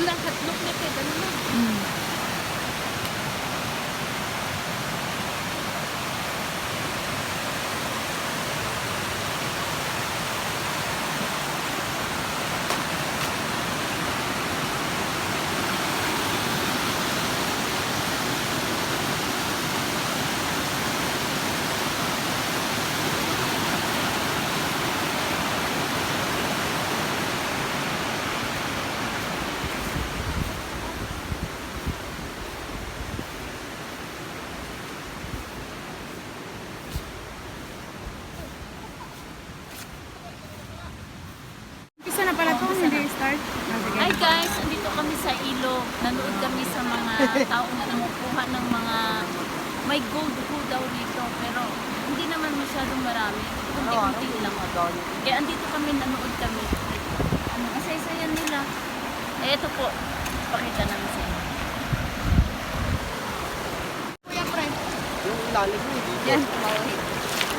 ulang katlok na kaya ganun. Mm. Umpisa na pala ito, hindi start. Hi guys, andito kami sa ilog. Nanood kami sa mga taong kumukuha ng mga may gold po daw dito. Pero hindi naman masyadong marami. Kunti-kunti lang. Kaya andito kami. Ano, kasaysayan nila. Eh, ito po. Pakita namin sa inyo. Kuya Pre, Yung lalim mo, dito. Yan.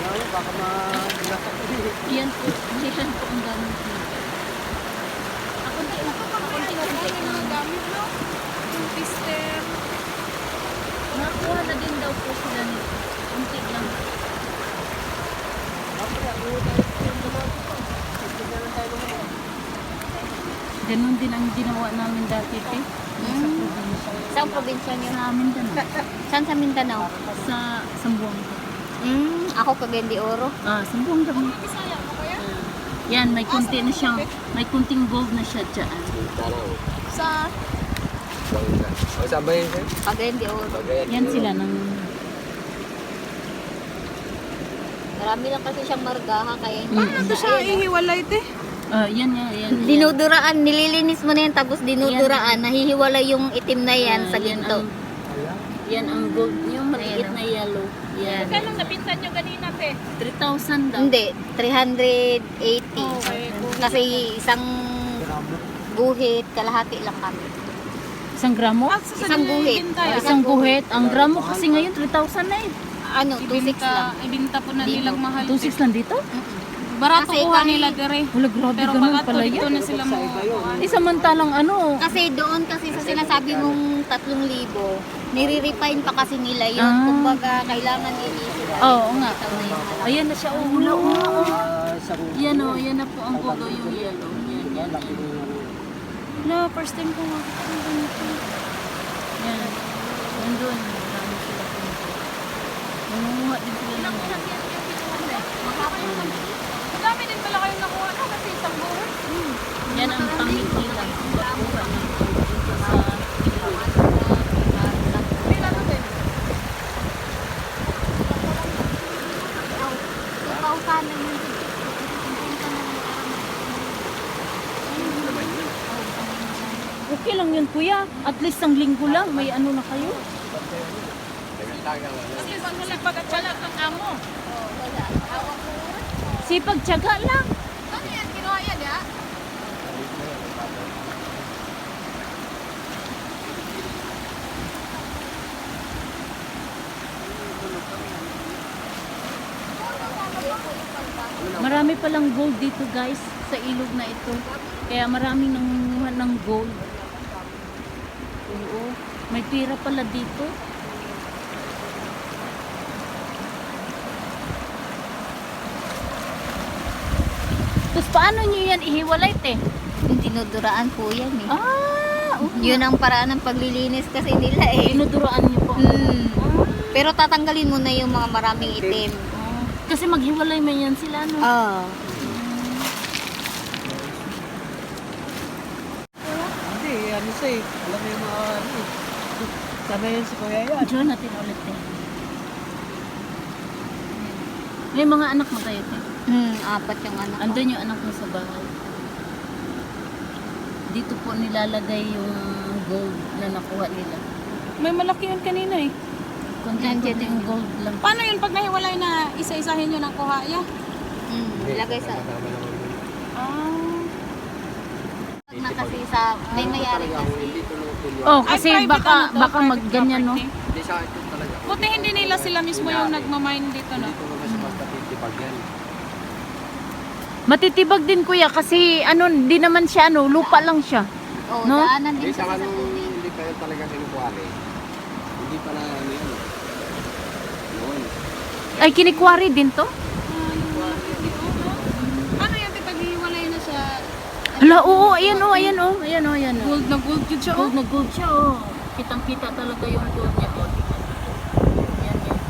Yan, baka eh. Yan po. Yan po ang gamit nila. Ako din. Kunti-kunti. may mga gamit no? Yung pister. Nakakuha na din daw po sila nito. Kunti lang. Ganun din ang ginawa namin dati, te. Sa probinsya. Saan probinsya niyo? Sa Mindanao. Saan sa Mindanao? Sa Sambuanga. Hmm, ako Cagayan de Oro. Ah, Sambuanga kuya? Yan, may kunti na siyang, may kunting gold na siya dyan. Sa. O, saan ba yun, sir? Cagayan de Oro. Yan sila ng... Marami lang kasi siyang margaha kaya hindi. Mm. Ito siya ihiwalay te. Ah, yan yan, yan. Dinuduraan, nililinis mo na yan tapos dinuduraan, nahihiwala yung itim na yan Ah, sa yan ginto. ang, yan ang gold, yung maliit Ayan, na yellow. Yan. Kailan napinsan nyo ganina te? 3,000 daw. Hindi, 380. Okay. Kasi isang guhit, kalahati lang kami. Isang gramo? Isang guhit. Ah, isang guhit. Ang gramo kasi ngayon 3,000 na eh. Ano, 2.6 lang. ibinta po na Dito. nilang mahal. 2,600 lang dito? Barato Kasi kuha kahit- nila dire. Wala, grabe Pero ganun pag pala yan. na sila mo. Eh, samantalang ano, Kasi doon kasi sa sinasabi mong 3,000, nire-refine pa kasi nila yun. Ah. Kumbaga, kailangan i-sila. Oo nga. Ayan na siya. Oh, wala, oh, oh. Yan o, yan na po ang gogo yung yellow. Yan, yan, yan. Wala, first time ko makita ng ganito. Yan. Nandun. Marami sila. Nangunguha din sila ng Madami din pala kayong nakuha no? Kasi isang buhay. Yan ang tamid nila. Pagkuha ng gold dito sa ilog. Pila na din. 2,000 na yun. Okay lang yun, kuya. At least ang linggo lang, may ano na kayo. Kasi wala kang amo. Sipag tiyaga lang. Ano yan? Kinuha yan ya? Marami palang gold dito guys sa ilog na ito. Kaya maraming nangunguha ng gold. Oo. May pira pala dito. Tapos paano nyo yan ihiwalay te? Yung dinuduraan po yan eh. Ah, oo. Yun ang paraan ng paglilinis kasi nila eh. Dinuduraan nyo po. Mm. Pero tatanggalin mo na yung mga maraming itim. Kasi maghiwalay man yan sila no. Ah. Hindi, ano siya eh. Alam mo yung mga ano eh. Sana yan si Kuya yan. Diyan natin ulit te. May mga anak mo tayo te. Hmm, apat yung anak ko. Andun yung anak mo sa bahay. Dito po nilalagay yung gold na nakuha nila. May malaki yun kanina eh. Konti-konti yung gold lang. Paano yun pag nahiwalay na isa-isahin yun ang kuha ya? Hmm, ilagay sa... Ah. Na kasi sa... May mayari kasi. Hindi. Oh, Ay, kasi private baka ano to, baka private magganyan no. property. Hindi sa akin talaga. Buti hindi nila sila mismo yung nagmamine dito no? Naman yan. Matitibag din kuya kasi ano, di naman siya ano, lupa lang siya. Oo, No? daanan Eh, din siya saka sa tubig. hindi pa yan talaga kinukuhali, hindi pa na ano yan. Noon. Ay, kinikwari din to? Ano yan, paghiwalay na siya? Hala, oo, ayan oh, ayan oh, ayan oh, ayan oh. Gold na gold yun siya, oh. Gold na gold siya oh. Kitang-kita talaga yung gold niya oh. Yan, yan.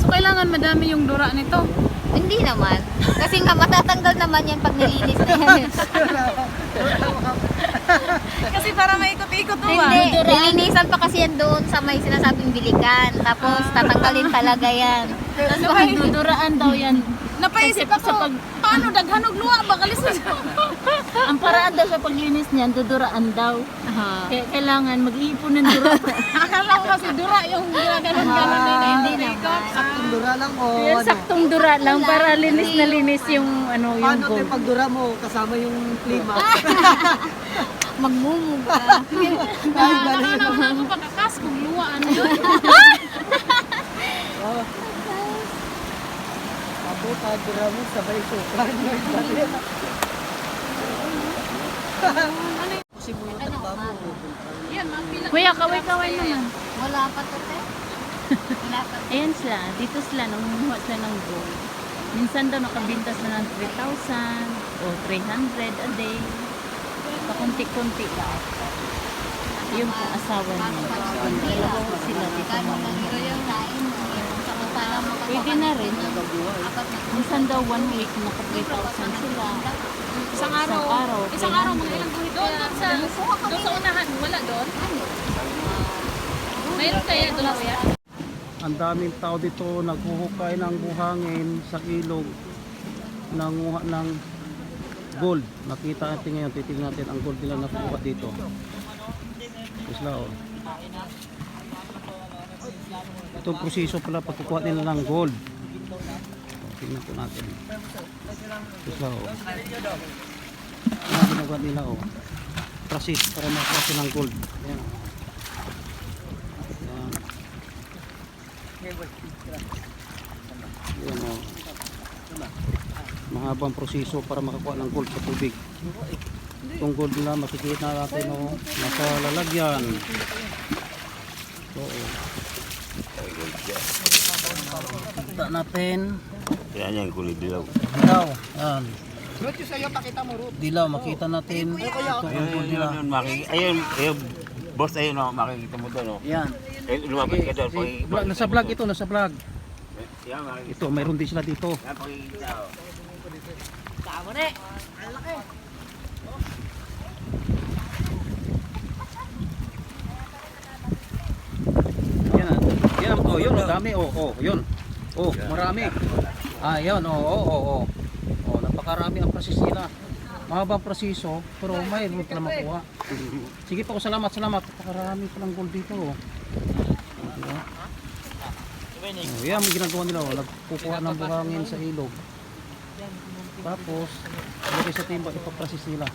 So, kailangan madami yung dura nito. Hindi naman. Kasi nga matatanggal naman yan pag nilinis na yan. Kasi para maikot-ikot to, ah. Hindi, nilinisan pa kasi yan doon sa may sinasabing bilikan. Tapos tatanggalin talaga yan. Tapos pagduduraan daw yan. Napaisip Kasi sa ako, pag- paano daghanog luwa? Bakalis na siya. Ang paraan daw sa paglinis niyan, duduraan daw. Kaya kailangan mag-iipon ng dura. Akala ko kasi dura yung ginaganon-ganon na Ah, yun. hindi naman. Saktong dura lang o Yan, ano? saktong dura lang para linis na linis yung ano yung Paano tayo gold. pag dura mo kasama yung klima? Magmumuga. Nakakanawa na ako pagkakas kung luwa. Ano yun? Pag dura mo sabay sukan. Possible yung trabaho mo. Yan, mapila. Kuya, kaway-kaway naman. Wala pa to, te. Wala pa. Ayan sila, dito sila, nangunguha sila ng gold. Minsan daw nakabinta sila ng 3,000 o 300 a day. Pakunti-kunti lang. Yung asawa niya. Dalawa sila dito mangunguha. Pwede na rin. Minsan daw one week, naka 3,000 sila. Isang araw. Isang araw. Isang araw, mga ilang guhit. Doon, doon sa, doon sa unahan. Wala doon? Mayroon kaya doon, kuya? Ang daming tao dito naghuhukay ng buhangin sa ilog nanguha ng gold. Nakita natin ngayon, titignan natin ang gold nila nakuha dito. Isla oh. Ito ang proseso pala pagkukuha nila ng gold. Oh, tingnan po natin. Isla oh. Ano ginagawa nila oh. Process para makakuha sila ng gold. Ayan. oh. Ayan. Ayan o. Mahabang proseso para makakuha ng gold sa tubig. Itong gold nila makikita natin o. Nasa lalagyan. Oo. Kita natin. Yan yung kulay dilaw. Dilaw. Yan. Dilaw, makita natin. Ito ang gold nila. Ayun, maki- ayun, ayun, boss, ayun, oh, makikita mo doon, oh. Yan. Eh, lumapit ka doon, paki- vlog- Nasa vlog ito, nasa vlog. Yan, makikita. Ito, mayroon din sila dito. Yan, pakikita, oh. Yan. Yan, oh, yun, oh, dami, oh, oh, yun. Oh, marami. Ah, yun, oh, oh, oh, oh. Oh, napakarami ang proseso nila. Mahabang proseso, pero may mo pala makuha. Sige po, salamat, salamat. Napakarami palang gold dito, oh. Oh, yan ang ginagawa nila, oh. Nagkukuha ng buhangin sa ilog. Tapos, lagay sa timba, ipaprocess nila.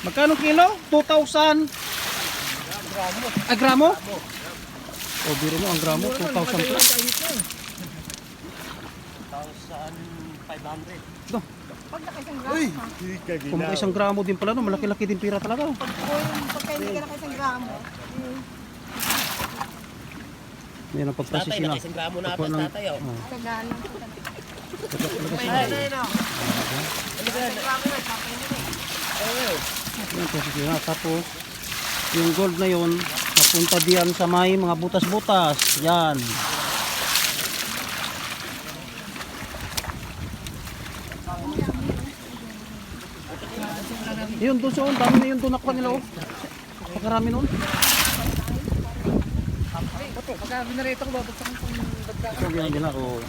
Magkano kilo? 2,000. Gramo. Ah, gramo? O, biro mo, ang gramo, 2,000 plus. 1,500. Do. Kung mga isang gramo din pala, no, malaki-laki din pira talaga. Yan ang pagprocess nila. Isang gramo na apas tatay, oh. Yan, process nila. Tapos, yung gold na yon napunta diyan sa may mga butas-butas. Yan. Yun doon sa dami na yun doon nakuha nila oh. Pagkarami noon. Ito yan nila oh.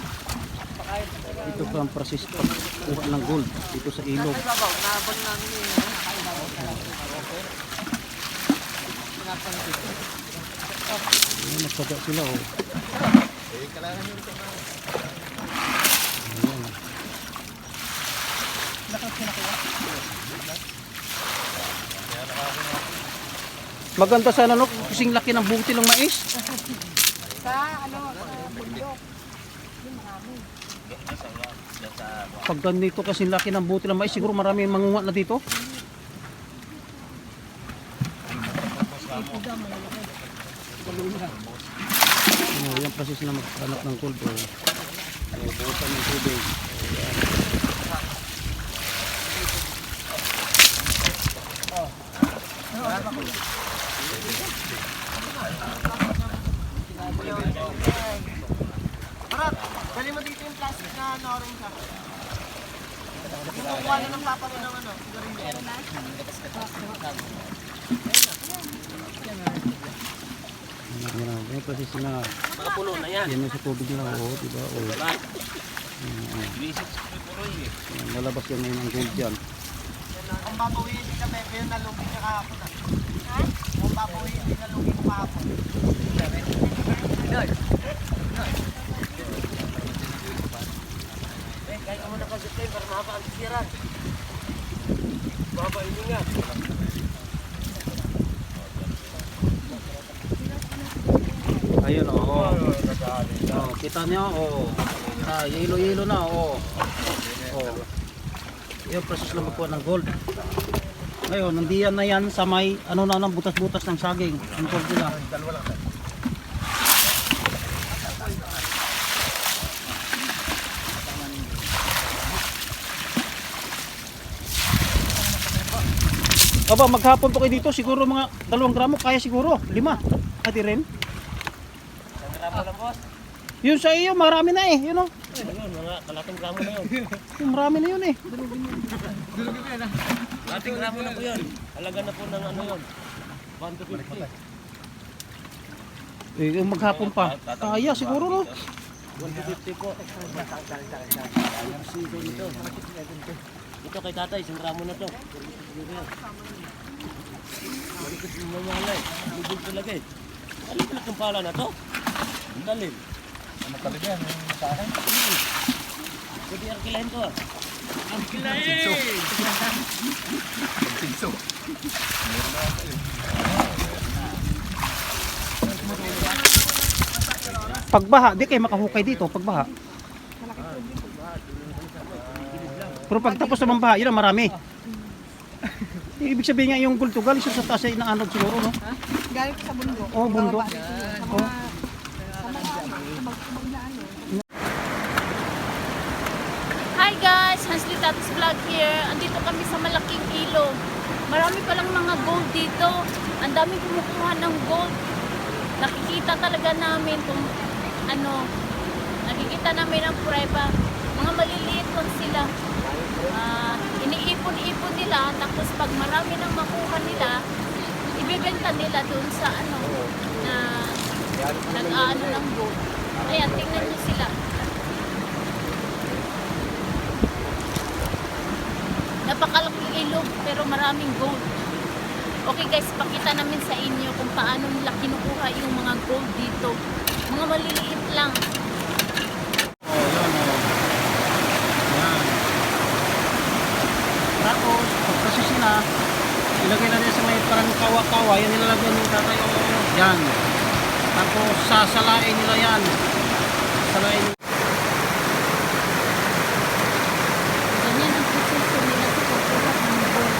Ito pa ang process pagkuha ng gold dito sa ilog. Ayan, nagsaga sila oh. Ayan. Maganda sana no, kasing laki ng buti ng mais. Sa ano, sa bundok. Pag ganito kasing laki ng buti ng mais, siguro marami mangunga na dito. Oh, yan kasi sila maghanap ng. Oh. Oh, buhusan ng tubig. Yan. Dali mo dito yung plastic na orange ha. Kumukuha na ng papa mo ng ano. Yan, yan, yan kasi sila. Mga puno na yan. Yan yung sa tubig nila. Oo, diba? Oo. Oo. Yan, lalabas yan ngayon ang gold dyan. Kung babawiin din na Pepe yung nalugi niya kahapon ha. Kung babawiin din nalugi ko kahapon. Eh, kahit mo na kasi tayo para makakaantikiran. Babawiin niya. Ayun, oo. Oh, kita niyo, oo. Ah, yelo-yelo na, oo. Oh. Yung process lang magkuha ng gold. Ngayon, nandiyan na yan sa may, ano na nang butas-butas ng saging. Ang gold nila. Aba, maghapon po kayo dito, siguro mga dalawang gramo, kaya siguro, lima. Ati rin. Yun sa iyo, marami na eh, yun o. Ayun, mga kalating gramo na yun. Yung marami na yun eh. Kalating gramo na po yun. Halaga na po ng ano yun. 1 Eh, yung maghapon pa. Kaya siguro no. 150 po. Ito kay tatay, isang gramo na to. Malikot yung mamalay. Bubog talaga eh. Ano pala itong pala na to? Ang dalim. Ano talaga yan? Sa akin? Pwede arkilahin to ah. Pagbaha, di kayo makahukay dito, pagbaha. Pero pag tapos naman baha, yun ang marami. Ibig sabihin nga yung gulto, galing siya sa taas ay inaanod siguro, no? Galing ko sa bundok. Oo, bundok. Sa Oo. mga, sa mga, sa mag na ano. Hi Tatis Vlog here. Andito kami sa malaking ilog. Marami palang mga gold dito. Ang dami kumukuha ng gold. Nakikita talaga namin kung ano, nakikita namin ang prueba. Mga maliliit lang sila. Ah, iniipon-ipon nila tapos pag marami nang makuha nila, ibebenta nila doon sa ano na nag-aano ng gold. Ayan, tingnan niyo sila. Napakalaking ilog pero maraming gold. Okay guys, pakita namin sa inyo kung paano nila kinukuha yung mga gold dito. Mga maliliit lang. Yan. Tapos, pagkasis na, ilagay na rin sa may parang kawa-kawa, yan nilalagyan yung tatay, oh, yan. Tapos, sasalain nila yan. Salain Ganyan ang proseso nila sa pagkuha ng gold.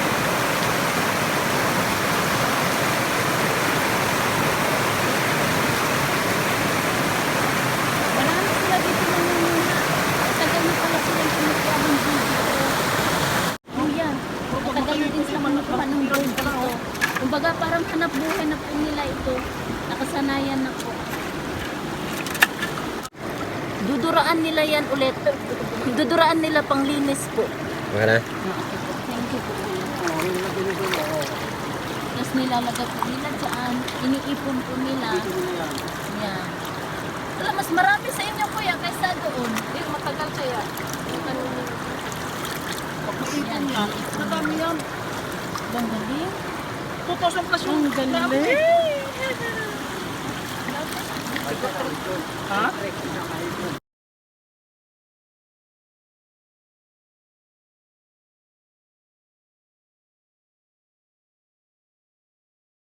Marami sila dito nangunguha. Matagal na pala silang kumukuha ng gold dito. Oh yan, matagal na din sila kumukuha ng gold dito. Kumbaga parang hanap buhay na po nila ito. Nakasanayan na po. Duduraan nila yan ulit. Duduraan nila pang linis po. Magana? Thank you po. Tapos nilalagay po nila dyan. Iniipon po nila. Yan. Wala, mas marami sa inyo kuya kaysa doon. Hindi, matagal kaya. Pag-iipon yan, nadami yan. Ang galing. 2,000 plus yung Ang galing. Ha?